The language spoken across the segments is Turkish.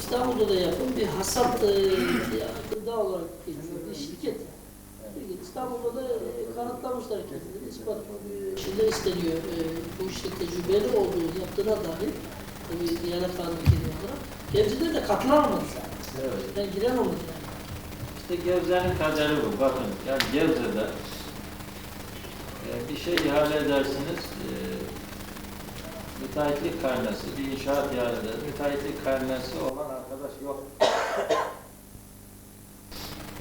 İstanbul'da da yapın bir hasat gıda olarak geçiyor. Bir şirket. İstanbul'da da e, kanıtlamışlar kendileri. ispat e, şeyler isteniyor. E, bu işte tecrübeli olduğu yaptığına dair tabii Diyanet Kanunu ülkeli olarak. Gebze'de de katılamadı zaten. Evet. Ben giren olmadı yani. İşte Gebze'nin kaderi bu. Bakın yani Gebze'de bir şey ihale edersiniz, e, müteahhitlik karnesi, bir inşaat ihale eder, müteahhitlik karnesi olan arkadaş yok.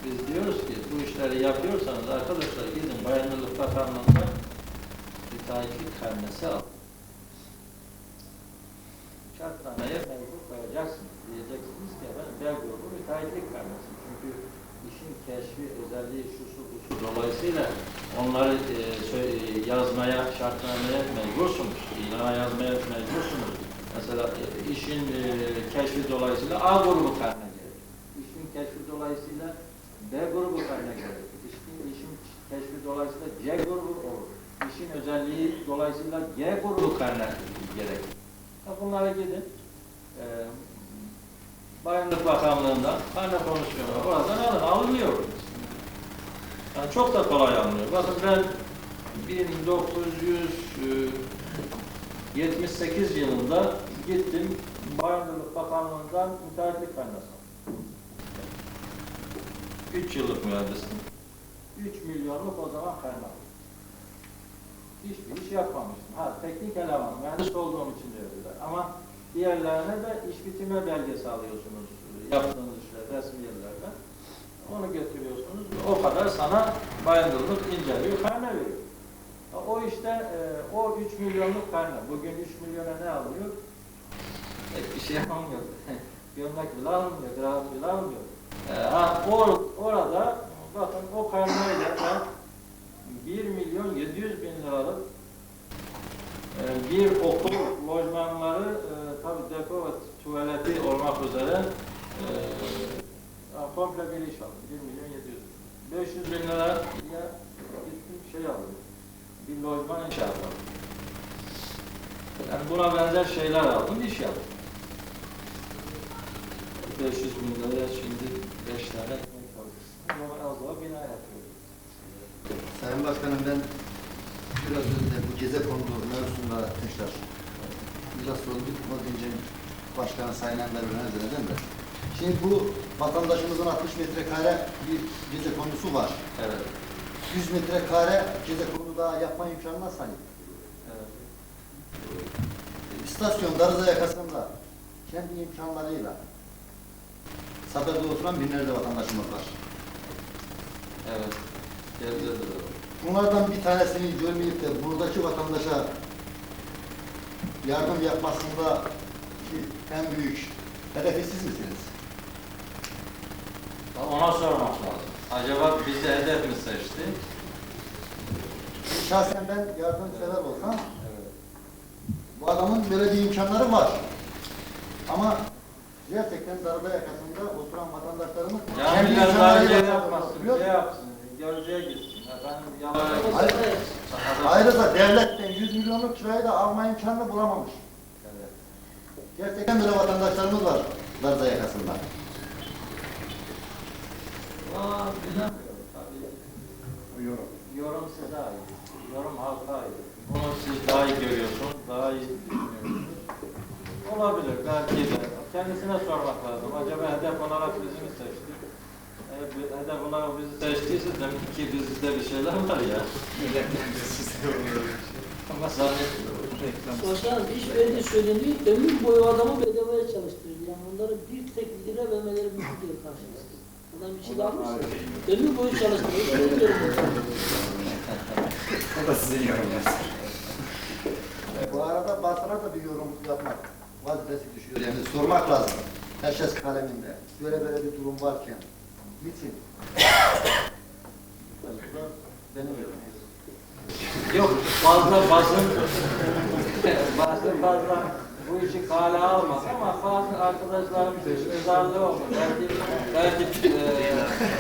Biz diyoruz ki bu işleri yapıyorsanız arkadaşlar gidin Bayanlılık Bakanlığı'nda müteahhitlik karnesi alın. Şartnameye mecbur koyacaksınız. Diyeceksiniz ki efendim B grubu müteahhitlik karnesi. Çünkü işin keşfi, özelliği, şusu, busu dolayısıyla onları e, sö- e, yazmaya, şartnameye mecbursunuz. İlana yazmaya mecbursunuz. Mesela e, işin e, keşfi dolayısıyla A grubu karne gerekir. İşin keşfi dolayısıyla B grubu karne gerekir. İşin, işin keşfi dolayısıyla C grubu olur. İşin özelliği dolayısıyla G grubu karne gerekir. Bunlara gidin. E, Bayanlık Bakanlığı'ndan karne komisyonu oradan alın, alınıyor. Yani çok da kolay alınıyor. Bakın ben 1978 yılında gittim Bayanlık Bakanlığı'ndan müteahhitlik aldım. 3 yıllık mühendisim. 3 milyonluk o zaman aldım. Hiçbir iş yapmamıştım. Ha teknik eleman, mühendis olduğum için dediler. Ama diğerlerine de iş bitirme belgesi alıyorsunuz. Yaptığınız işler, resim yerlerden. Onu götürüyorsunuz. O kadar sana bayındırlık inceliyor, karne veriyor. O işte e, o 3 milyonluk karne. Bugün 3 milyona ne alıyor? Pek bir şey almıyor. Gömlek bile almıyor, kravat bile almıyor. E, ha, or, orada bakın o karneyle ben 1 milyon 700 bin liralık e, bir okul lojmanları e, tabi depo ve tuvaleti olmak üzere e, komple bir iş aldım. 1 milyon 700 bin. 500 bin lira ya gittim şey aldım. Bir lojman inşaat aldım. Yani buna benzer şeyler aldım, iş yaptım. 500 bin liraya şimdi 5 tane ekmek alırsın. Ama az daha bina yapıyorum. Sayın Başkanım ben biraz önce bu geze konulu mevzusunda tekrar biraz sorduk. O deyince Başkan Sayın Enver Öner'den de. Şimdi bu vatandaşımızın 60 metrekare bir geze konusu var. Evet. 100 metrekare geze konu daha yapma imkanına sahip. Evet. İstasyon Darıza yakasında kendi imkanlarıyla Sabırda oturan binlerce vatandaşımız var. Evet. De. Bunlardan bir tanesini görmeyip de buradaki vatandaşa yardım yapmasında ki en büyük hedefi siz misiniz? Ona sormak lazım. Acaba bizi hedef mi seçti? Şahsen ben yardımsever olsam Evet. bu adamın böyle bir imkanları var. Ama gerçekten darbe yakasında oturan vatandaşlarımız imkanlarıyla şey yapmasın, oturuyor. şey yapsın, görücüye gitsin. Efendim yalan. Ayrıca devletten 100 milyonluk kirayı da alma imkanını bulamamış. Evet. Gerçekten böyle vatandaşlarımız var Darıza yakasında. Aa, bilemiyorum tabii. Yorum. Yorum size ait. Yorum halka ait. Bunu siz daha iyi görüyorsunuz, daha iyi düşünüyorsunuz. Olabilir, belki de. Kendisine sormak lazım. Acaba hedef olarak bizi mi seçti? E, hedef olarak bizi seçtiyse demek ki bizde bir şeyler var ya. Ama zannetmiyorum. Başkanım iş verdiği söyleniyor. Ömür boyu adamı bedavaya çalıştırıyor. Yani onları bir tek lira vermeleri mümkün değil karşılığında. Adam bir şey almış. Ömür boyu çalıştırıyor. O da sizin yorumunuz. Bu arada basına da bir yorum yapmak vazifesi düşüyor. Yani sormak lazım. Herkes kaleminde. Böyle böyle bir durum varken. Niçin? Benim. Yok fazla basın basın fazla bu işi kale almaz ama bazı arkadaşlarımız ızarlı oldu. Belki, belki e,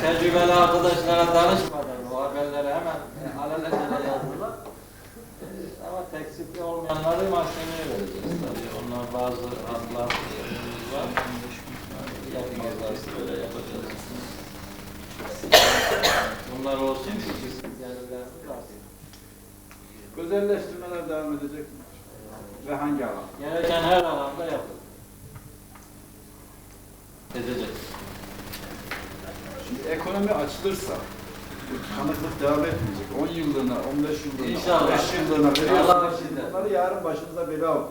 tecrübeli arkadaşlara danışmadan bu haberleri hemen e, alelacele yazdılar. E, ama teksitli olmayanları mahkemeye vereceğiz tabii. Onlar bazı haklar var. işte öyle yapacağız. Bunlar olsun ki biz gelirlerimiz artsın. Özelleştirmeler devam edecek mi? Ve hangi alan? Gereken her alanda yapılır. Edecek. Şimdi ekonomi açılırsa, bu tıkanıklık devam etmeyecek. 10 yıllığına, 15 yıllığına, İnşallah. 15 yıllığına veriyorsunuz. Bunları yarın başınıza bela olur.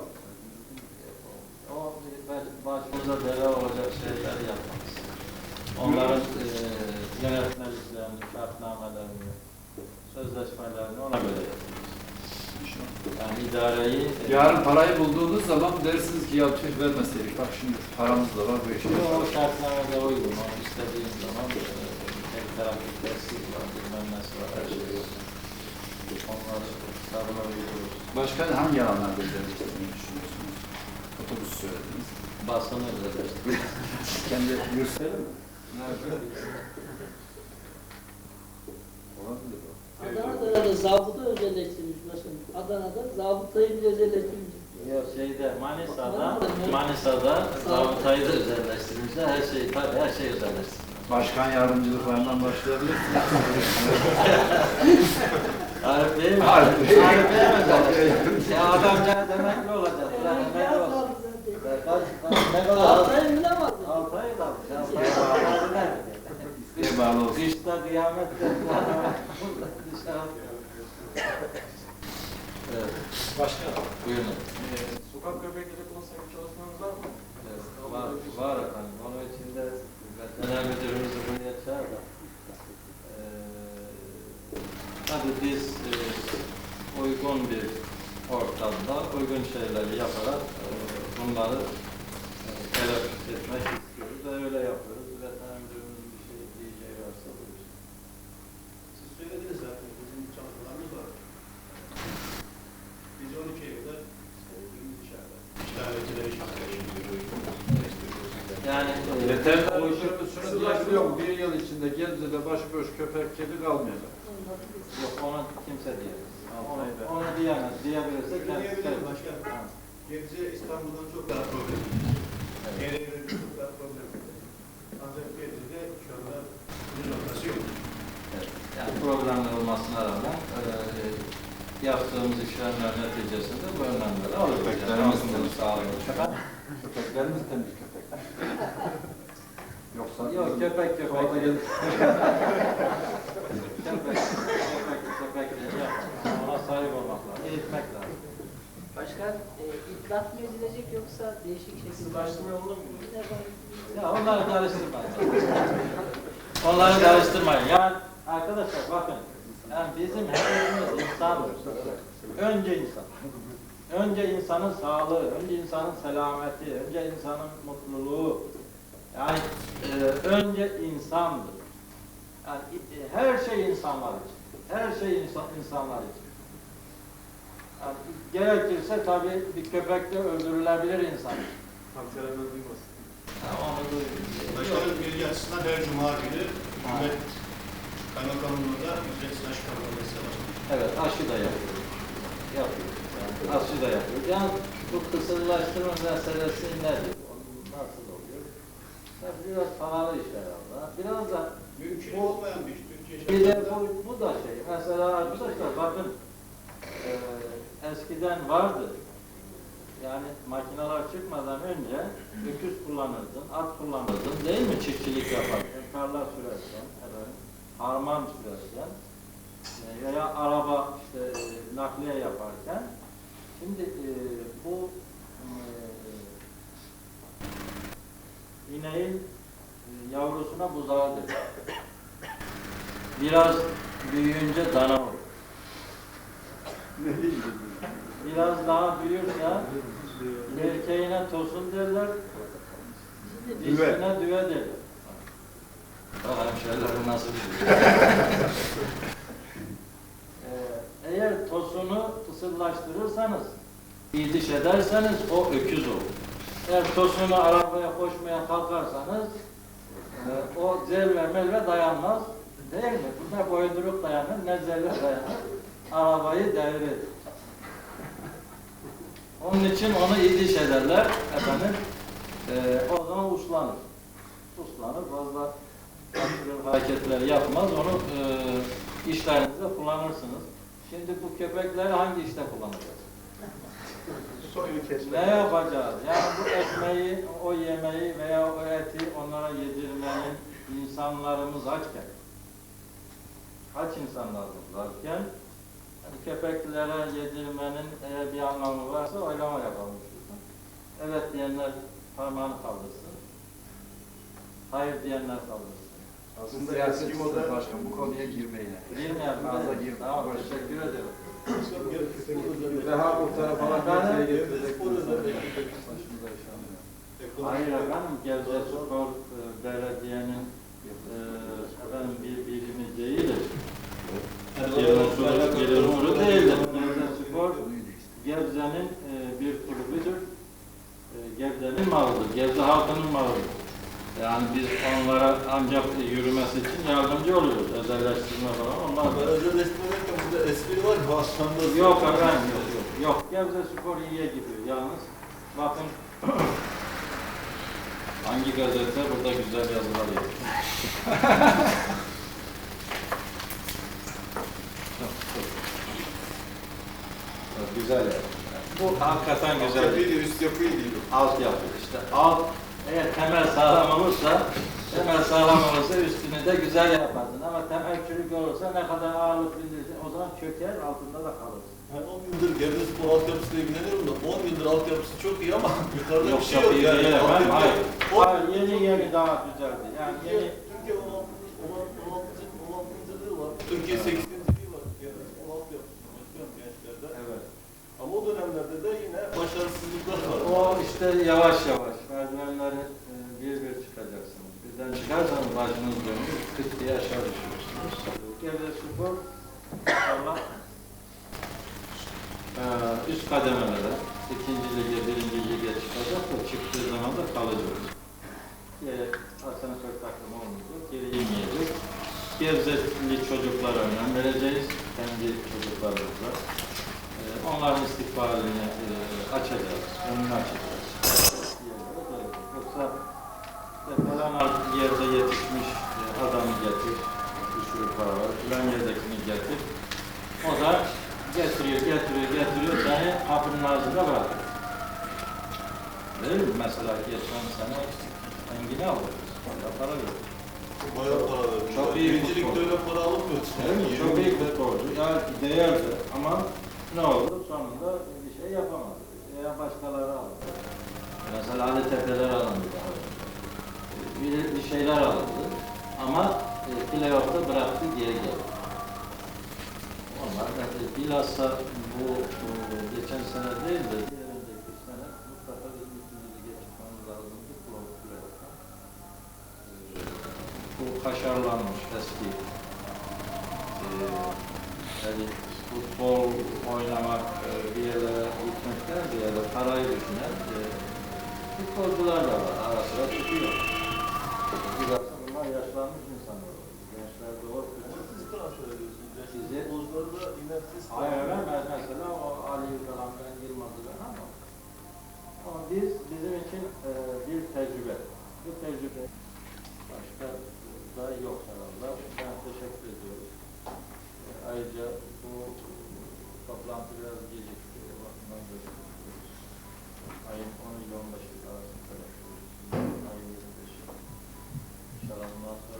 O baş- başımıza bela olacak şeyleri yapmamız. Onların eee yönetmeliklerini, şartnamelerini, sözleşmelerini ona göre yapıyoruz. Yani idareyi... Yarın parayı bulduğunuz zaman dersiniz ki ya tüh vermeseydik. Bak şimdi paramız da var bu işe. O şartnamede uygun, o istediğin zaman eee, taraflı tesis var, bilmem nesi var, her şey yok. Onları savunabiliyoruz. Başka hangi alanlarda özelleştirmeyi düşünüyorsunuz? Otobüs söylediniz. Basını özelleştirdik. Kendi yurtsaydı mı? Olabilir o. Adana'da da zabıta özelleştirilmiş başkanım. Adana'da zabıtayı bile özelleştirilmiş. Yok şeyde Manisa'da, Manisa'da zabıtayı da özelleştirmişler. Her şey tabii her şey özelleştirilmiş. Başkan yardımcılıklarından başlayabilir Arif Bey mi? Arif Bey. Mi? Ya adamcağız emekli olacak. Ya emekli olsun. Ne kadar? Altı ay da. Altı ay da. İsteğe bağlı olsun. Kışta. Dışarı. Evet. Başkanım, Buyurun. e, sokak köpekleri konusunda bir çalışmanız var mı? Evet, Var, biz e, uygun bir ortamda uygun şeyleri yaparak e, bunları e, telaffuz etmek istiyoruz ve öyle yapıyoruz. Veteriner müdürümüzün bir şey diyeceği varsa buyursun. Siz söylediniz zaten bizim çalışmalarımız var. Biz 12 ayda gündüz dışarıda. İşaretçiler iş arkadaşını görüyoruz. Yani e, Veteriner o işi- müdürümüz şunu diyebiliyor mu? Yıl içinde Gebze'de başıboş köpek, kedi kalmayacak. Yok onu kimse diyemez. Ayda. onu diyemez. Diyebilirse kendisi. diyebilirim başkanım. Gebze İstanbul'dan çok daha problem. Yerlerin çok daha problem. Ancak Gebze'de şu anda bir noktası yok. Evet, Yani problemler olmasına rağmen e, yaptığımız işlemler neticesinde bu önlemleri alıyoruz. Köpeklerimiz Yani temiz. sağlıyoruz. Köpeklerimiz temiz köpekler. Yoksa Yok köpek köpek. Orada köpek köpek köpek diye yapma. Ona sahip olmak lazım. Eğitmek lazım. Başkan, e, itlaf mı edilecek yoksa değişik şekilde? Başlama yolunda mı? Ya onları karıştırmayın. onları karıştırmayın. Yani arkadaşlar bakın. Yani bizim hepimiz insanız. Önce insan. Önce insanın sağlığı, önce insanın selameti, önce insanın mutluluğu. Yani e, önce insandır. Yani e, her şey insanlar için. Her şey insan, insanlar için. Yani gerekirse tabii bir köpek de öldürülebilir insan. Ankara'dan duymasın. Ya onu duyuyorum. Başkanım bilgi açısından her cuma günü hükümet kaymakamlığında ücretsiz aşı kampanyası var. Evet, aşı da yapıyoruz. Yapıyoruz. Yani aşı da yapıyoruz. Yani bu kısırlaştırma meselesi nedir? Nasıl biraz pahalı iş herhalde. Biraz da Mümkün Bu- olmayan bir iş. Türkiye bir de bu, bu da şey. Mesela arkadaşlar bakın eee, eskiden vardı. Yani makineler çıkmadan önce öküz kullanırdın, at kullanırdın değil mi çiftçilik yaparken, tarla sürerken, efendim, harman sürerken e, veya araba işte e, nakliye yaparken şimdi e, bu e, ineğin e, yavrusuna buzağı denir. Biraz büyüyünce dana olur. Biraz daha büyürse erkeğine tosun derler, dişine düve derler. Bak hemşehrilerim nasıl. Ee, eğer tosunu kısırlaştırırsanız, iyi diş ederseniz o öküz olur. Eğer tosunu arabaya koşmaya kalkarsanız e, o zerre melve dayanmaz. Değil mi? Ne boyunduruk dayanır ne zerre dayanır. Arabayı devirir. Onun için onu iyi diş ederler efendim. E, o zaman uslanır. uslanır, fazla hareketler yapmaz. Onu e, işlerinizde kullanırsınız. Şimdi bu köpekleri hangi işte kullanacağız? Soyunu kesmek. Ne yapacağız? Yani bu ekmeği, o yemeği veya o eti onlara yedirmenin insanlarımız açken, aç insanlarımız varken, yani köpeklere yedirmenin eğer bir anlamı varsa oylama yapalım. Evet diyenler parmağını kaldırsın. Hayır diyenler kaldırsın. Aslında Siyaset eski model başkan bu konuya girmeyin. Bilmeyen Fazla girme. Tamam, teşekkür ederim. Reha muhtara falan Ben- bir şey getireceksiniz. Başımıza iş almıyor. Hayır efendim, Gebze Spor e, Belediye'nin e, efendim bir birimi değildir. Bir unsuru, bir unsuru değildir. Gebze Spor, Gebze'nin e, bir kulübüdür. Gebze'nin malıdır, Gebze halkının malıdır. Yani biz onlara ancak yürümesi için yardımcı oluyoruz. Özelleştirme falan olmaz. Özelleştirmekten burada espri var mı? Aslında Yok efendim, yok, yok. Yok, Gebze Spor iyiye gidiyor yalnız. Bakın hangi gazete burada güzel yazılar yapıyor. güzel yani. Bu hakikaten güzel. Yapıydı, üst yapıydı. Alt yapı işte. Alt, eğer temel sağlam olursa, temel sağlam olursa üstünü de güzel yaparsın. Ama temel çürük olursa ne kadar ağırlık bindirirsen o zaman çöker, altında da kalırsın. Ben 10 yıldır Gebze Spor altyapısıyla ilgileniyorum da 10 yıldır altyapısı çok iyi ama yukarıda Yok bir şey yok yani. Altyapı- Hayır. O- Hayır, yeni yeni daha düzeldi. Yani yeni kendi çocuklarımıza. Ee, onların istikbalini e, açacağız, önünü açacağız. Yoksa işte falan yerde yetişmiş e, adamı getir, bir sürü para var, filan yerdekini getir. O da getiriyor, getiriyor, getiriyor, seni kapının ağzında bırakıyor. Değil mi? Mesela geçen sene Engin'i aldık. Orada para yok. Bayağı para vermiş. Çok iyi Birinci futbol. ligde öyle para alınmıyor. Değil mi? Çok iyi futbolcu. Ya değerli ama ne oldu? Sonunda bir şey yapamadı. Veya başkaları aldı. Mesela Ali Tepeler alındı daha önce. Bir, bir şeyler alındı. Ama e, playoff'ta bıraktı geri geldi. Onlar da e, bilhassa bu, bu geçen sene değil de Bunlar yaşlanmış insanlar. Gençler doğru. Siz transfer ediyorsunuz. Yaşlı Sizi- futbolcuları da yine siz Hayır ben ben mesela o Ali falan ben Yılmaz'ı ben ama ama biz bizim için e, bir tecrübe. Bu tecrübe başka da yok herhalde. Ben teşekkür ediyorum. E, ayrıca bu toplantı biraz gecikti. O bakımdan görüşürüz. Ayın 10 ile 15 arasında. from, uh,